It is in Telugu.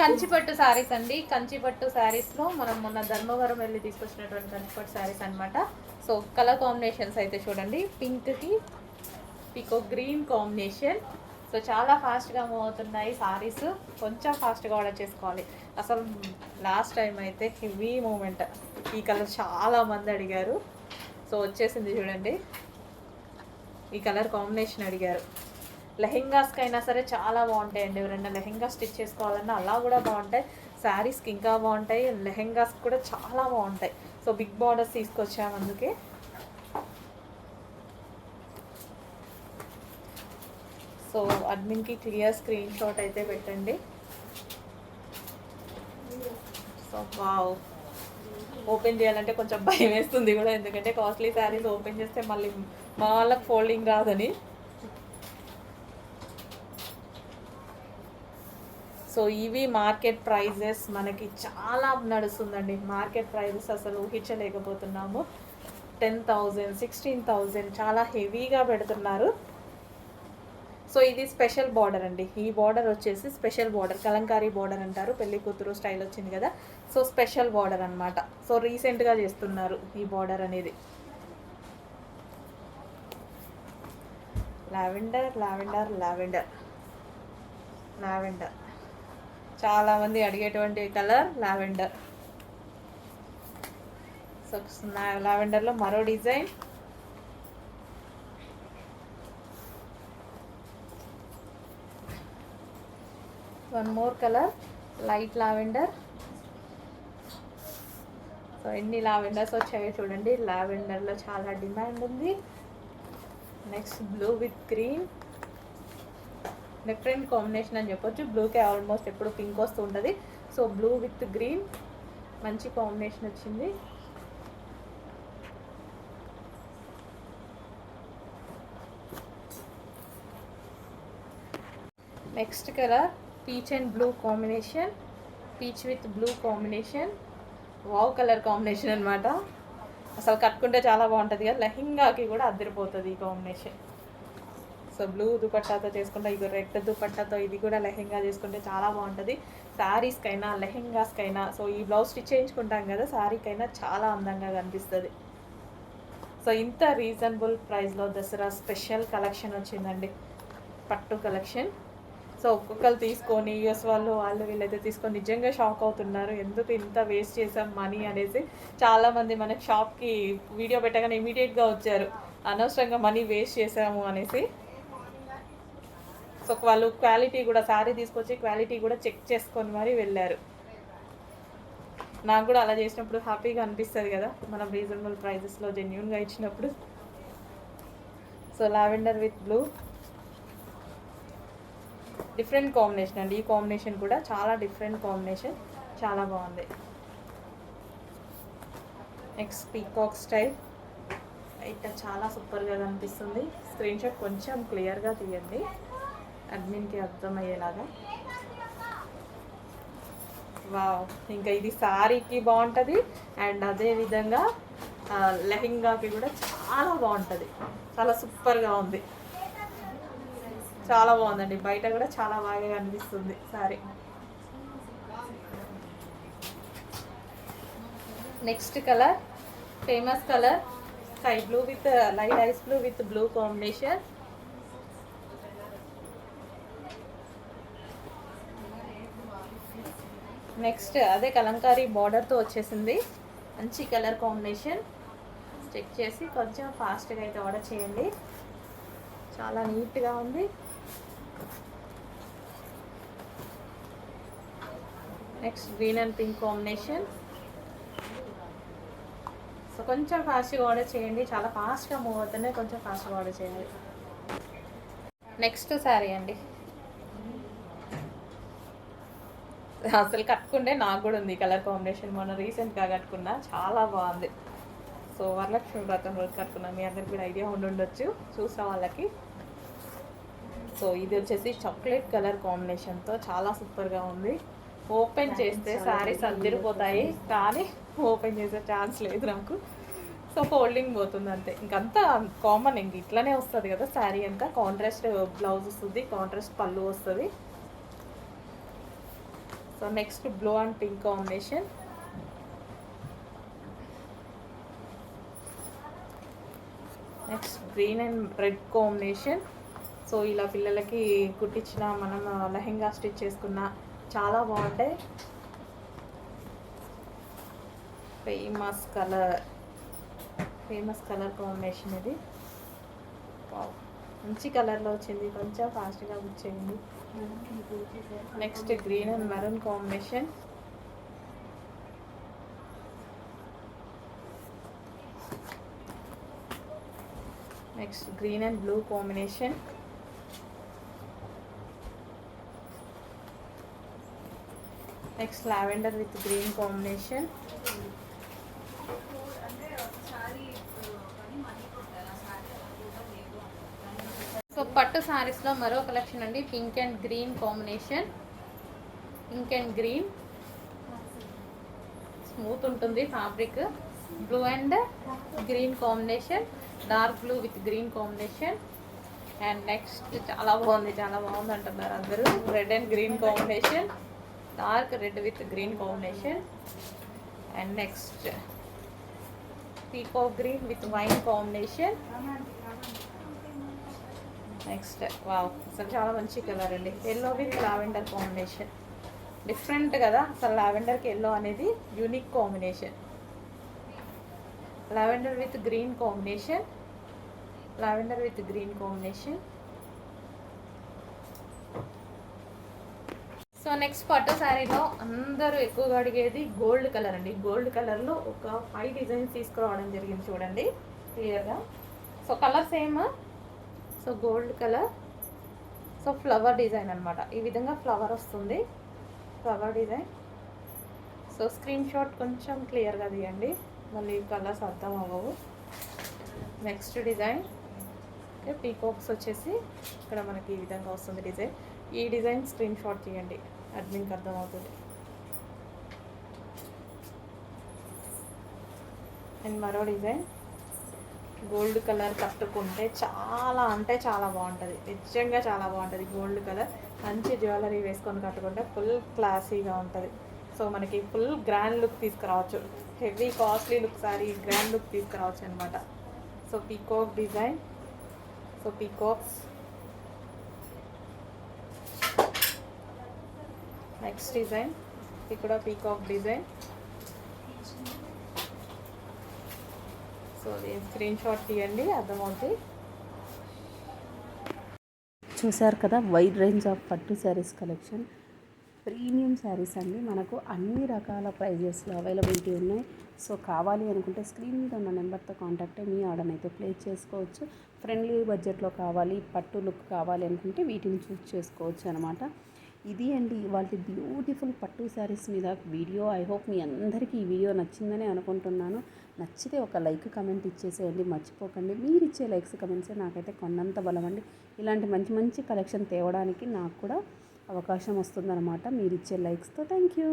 కంచిపట్టు శారీస్ అండి. కంచిపట్టు శారీస్లో మనం మొన్న ధర్మవరం వెళ్ళి తీసుకొచ్చినటువంటి కంచిపట్టు శారీస్ అన్నమాట. సో కలర్ కాంబినేషన్స్ అయితే చూడండి. పింక్కి పికో గ్రీన్ కాంబినేషన్ సో చాలా ఫాస్ట్గా మూవ్ అవుతున్నాయి సారీస్ కొంచెం ఫాస్ట్గా ఆర్డర్ చేసుకోవాలి. అసలు లాస్ట్ టైం అయితే హెవీ మూమెంట్ ఈ కలర్ చాలా మంది అడిగారు. సో వచ్చేసింది చూడండి. ఈ కలర్ కాంబినేషన్ అడిగారు. లెహెంగాస్కి అయినా సరే చాలా బాగుంటాయండి. ఎవరైనా లెహెంగా స్టిచ్ చేసుకోవాలన్నా అలా కూడా బాగుంటాయి. శారీస్కి ఇంకా బాగుంటాయి. లెహెంగాస్కి కూడా చాలా బాగుంటాయి. సో బిగ్ బార్డర్స్ తీసుకొచ్చాము అందుకే. సో అడ్మిన్కి క్లియర్ స్క్రీన్ షాట్ అయితే పెట్టండి. So wow. ఓపెన్ చేయాలంటే కొంచెం భయం వేస్తుంది కూడా. ఎందుకంటే కాస్ట్లీ శారీస్ ఓపెన్ చేస్తే మళ్ళీ మా వాళ్ళకి ఫోల్డింగ్ రాదని. సో ఇవి మార్కెట్ ప్రైజెస్ మనకి చాలా నడుస్తుందండి. మార్కెట్ ప్రైజెస్ అసలు ఊహించలేకపోతున్నాము. టెన్ థౌజండ్ సిక్స్టీన్ థౌజండ్ చాలా హెవీగా పెడుతున్నారు. సో ఇది స్పెషల్ బార్డర్ అండి. ఈ బార్డర్ వచ్చేసి స్పెషల్ బార్డర్ కలంకారీ బార్డర్ అంటారు. పెళ్ళి కూతురు స్టైల్ వచ్చింది కదా. సో స్పెషల్ బార్డర్ అనమాట సో రీసెంట్గా చేస్తున్నారు ఈ బార్డర్ అనేది. Lavender lavender lavender. లావెండర్. చాలామంది అడిగేటువంటి కలర్ లావెండర్. సో లావెండర్లో మరో design. One more colour light lavender so ఎన్ని లావెండర్స్ వచ్చాయో చూడండి. లావెండర్లో చాలా డిమాండ్ ఉంది. Next blue with green different combination అని చెప్పొచ్చు. బ్లూకే ఆల్మోస్ట్ ఎప్పుడు పింక్ వస్తూ ఉంటుంది. సో బ్లూ విత్ గ్రీన్ మంచి కాంబినేషన్ వచ్చింది. Next colour peach and blue combination. Peach with blue combination. Wow colour combination అనమాట అసలు కట్టుకుంటే చాలా బాగుంటుంది కదా. లెహింగాకి కూడా అద్దరిపోతుంది ఈ కాంబినేషన్. సో బ్లూ దుపట్టాతో చేసుకుంటే ఇది రెడ్ దుపట్టాతో ఇది కూడా లెహెంగా చేసుకుంటే చాలా బాగుంటుంది. శారీస్కైనా లెహెంగాస్కైనా సో ఈ బ్లౌజ్ స్టిచ్ చేయించుకుంటాం కదా శారీకైనా చాలా అందంగా కనిపిస్తుంది. సో ఇంత రీజనబుల్ ప్రైస్లో దసరా స్పెషల్ కలెక్షన్ వచ్చిందండి. పట్టు కలెక్షన్ సో ఒక్కొక్కరు తీసుకొని యూఎస్ వాళ్ళు వాళ్ళు వీళ్ళైతే తీసుకొని నిజంగా షాక్ అవుతున్నారు. ఎందుకు ఇంత వేస్ట్ చేసాం మనీ అనేసి. చాలామంది మనకి షాప్కి వీడియో పెట్టగానే ఇమీడియట్గా వచ్చారు. అనవసరంగా మనీ వేస్ట్ చేసాము అనేసి. సో వాళ్ళు క్వాలిటీ కూడా శారీ తీసుకొచ్చి క్వాలిటీ కూడా చెక్ చేసుకొని మరీ వెళ్ళారు. నాకు కూడా అలా చేసినప్పుడు హ్యాపీగా అనిపిస్తుంది కదా మనం రీజనబుల్ ప్రైజెస్లో జెన్యున్గా ఇచ్చినప్పుడు. So lavender with blue. Different combination అండి. ఈ కాంబినేషన్ కూడా చాలా డిఫరెంట్ కాంబినేషన్. చాలా బాగుంది. Next peacock style. అయితే చాలా సూపర్గా కనిపిస్తుంది. స్క్రీన్ షాట్ కొంచెం క్లియర్గా తీయండి. అడ్మిన్కి అర్థమయ్యేలాగా. వావ్ ఇంకా ఇది సారీకి బాగుంటుంది. అండ్ అదే విధంగా లెహెంగాకి కూడా చాలా బాగుంటుంది. చాలా సూపర్గా ఉంది. చాలా బాగుందండి. బయట కూడా చాలా బాగా కనిపిస్తుంది sari. Next colour famous colour sky blue with light ice blue with blue combination. Next అదే కలంకారీ బార్డర్తో వచ్చేసింది. మంచి కలర్ కాంబినేషన్ చెక్ చేసి కొంచెం ఫాస్ట్గా అయితే ఆర్డర్ చేయండి. చాలా నీట్గా ఉంది. Next green and pink combination so కొంచెం ఫాస్ట్గా ఆర్డర్ చేయండి. చాలా ఫాస్ట్గా మూవ్ అవుతున్నాయి. కొంచెం ఫాస్ట్గా ఆర్డర్ చేయండి. నెక్స్ట్ శారీ అండి. అసలు కట్టుకుంటే నాకు కూడా ఉంది కలర్ కాంబినేషన్. మొన్న రీసెంట్గా కట్టుకున్నా చాలా బాగుంది. సో వరలక్ష్మి వ్రతం రోజు కట్టుకున్నా. మీ అందరికి కూడా ఐడియా ఉండి ఉండొచ్చు చూసిన వాళ్ళకి. సో ఇది వచ్చేసి చాక్లెట్ కలర్ కాంబినేషన్తో చాలా సూపర్గా ఉంది. ఓపెన్ చేస్తే శారీస్ అద్దరిపోతాయి కానీ ఓపెన్ చేసే ఛాన్స్ లేదు నాకు. సో ఫోల్డింగ్ పోతుంది అంతే. ఇంకంతా కామన్ ఇంక ఇట్లనే వస్తుంది కదా శారీ అంతా. కాంట్రాస్ట్ బ్లౌజ్ వస్తుంది కాంట్రాస్ట్ పళ్ళు వస్తుంది. So next blue and pink combination next green and red combination so ఇలా పిల్లలకి కుట్టించిన మనం లెహెంగా స్టిచ్ చేసుకున్న చాలా బాగుంటాయి. Famous colour famous colour combination ఇది. మంచి కలర్లో వచ్చింది. కొంచెం ఫాస్ట్గా వచ్చేయండి next green and maroon combination next green and blue combination next lavender with green combination పట్టు సారీస్లో మరో కలెక్షన్ అండి. Pink and green combination pink and green smooth ఉంటుంది fabric blue and green combination dark blue with green combination and next చాలా బాగుంది చాలా బాగుంది అంటున్నారు అందరూ. Red and green combination dark red with green combination and next peacock green with wine combination next wow అసలు చాలా మంచి కలర్ అండి. Yellow with lavender combination different కదా అసలు లావెండర్కి ఎల్లో అనేది unique combination lavender with green combination lavender with green combination so next పట్టు శారీలో అందరూ ఎక్కువగా అడిగేది గోల్డ్ కలర్ అండి. గోల్డ్ కలర్లో ఒక ఫైవ్ డిజైన్స్ తీసుకురావడం జరిగింది చూడండి. క్లియర్గా so colour same so gold colour. So flower design అనమాట ఈ విధంగా ఫ్లవర్ వస్తుంది. Flower design. So screenshot కొంచెం క్లియర్గా తీయండి. మళ్ళీ కలర్స్ అర్థం అవ్వవు. Next design. ఓకే పీకాక్స్ వచ్చేసి ఇక్కడ మనకి ఈ విధంగా వస్తుంది డిజైన్. ఈ డిజైన్ స్క్రీన్ షాట్ తీయండి. అడ్మిన్కి అర్థమవుతుంది. అండ్ మరో డిజైన్. గోల్డ్ కలర్ కట్టుకుంటే చాలా అంటే చాలా బాగుంటుంది. నిజంగా చాలా బాగుంటుంది గోల్డ్ కలర్. మంచి జ్యువెలరీ వేసుకొని కట్టుకుంటే ఫుల్ క్లాసీగా ఉంటుంది. సో మనకి ఫుల్ గ్రాండ్ లుక్ తీసుకురావచ్చు. Heavy costly look sari grand look తీసుకురావచ్చు అనమాట so peacock design. So peacocks. Next design. ఇక్కడ peacock design. So screenshot తీయండి అర్థమవుతుంది చూశారు కదా వైడ్ రేంజ్ ఆఫ్ పట్టు శారీస్ కలెక్షన్ ప్రీమియం శారీస్ అండి. మనకు అన్ని రకాల ప్రైజెస్లో అవైలబిలిటీ ఉన్నాయి. సో కావాలి అనుకుంటే స్క్రీన్ మీద ఉన్న నెంబర్తో కాంటాక్ట్ అయ్యి మీ ఆర్డర్ని అయితే ప్లేస్ చేసుకోవచ్చు. ఫ్రెండ్లీ బడ్జెట్లో కావాలి పట్టు లుక్ కావాలి అనుకుంటే వీటిని చూస్ చేసుకోవచ్చు అనమాట ఇది అండి వాళ్ళ బ్యూటిఫుల్ పట్టు శారీస్ మీద వీడియో. ఐ హోప్ మీ అందరికీ ఈ వీడియో నచ్చిందని అనుకుంటున్నాను. నచ్చితే ఒక లైక్ కమెంట్ ఇచ్చేసేయండి మర్చిపోకండి. మీరు ఇచ్చే లైక్స్ కమెంట్సే నాకైతే కొన్నంత బలం అండి. ఇలాంటి మంచి మంచి కలెక్షన్ తేవడానికి నాకు కూడా అవకాశం వస్తుందన్నమాట. మీరు ఇచ్చే లైక్స్తో థ్యాంక్ యూ.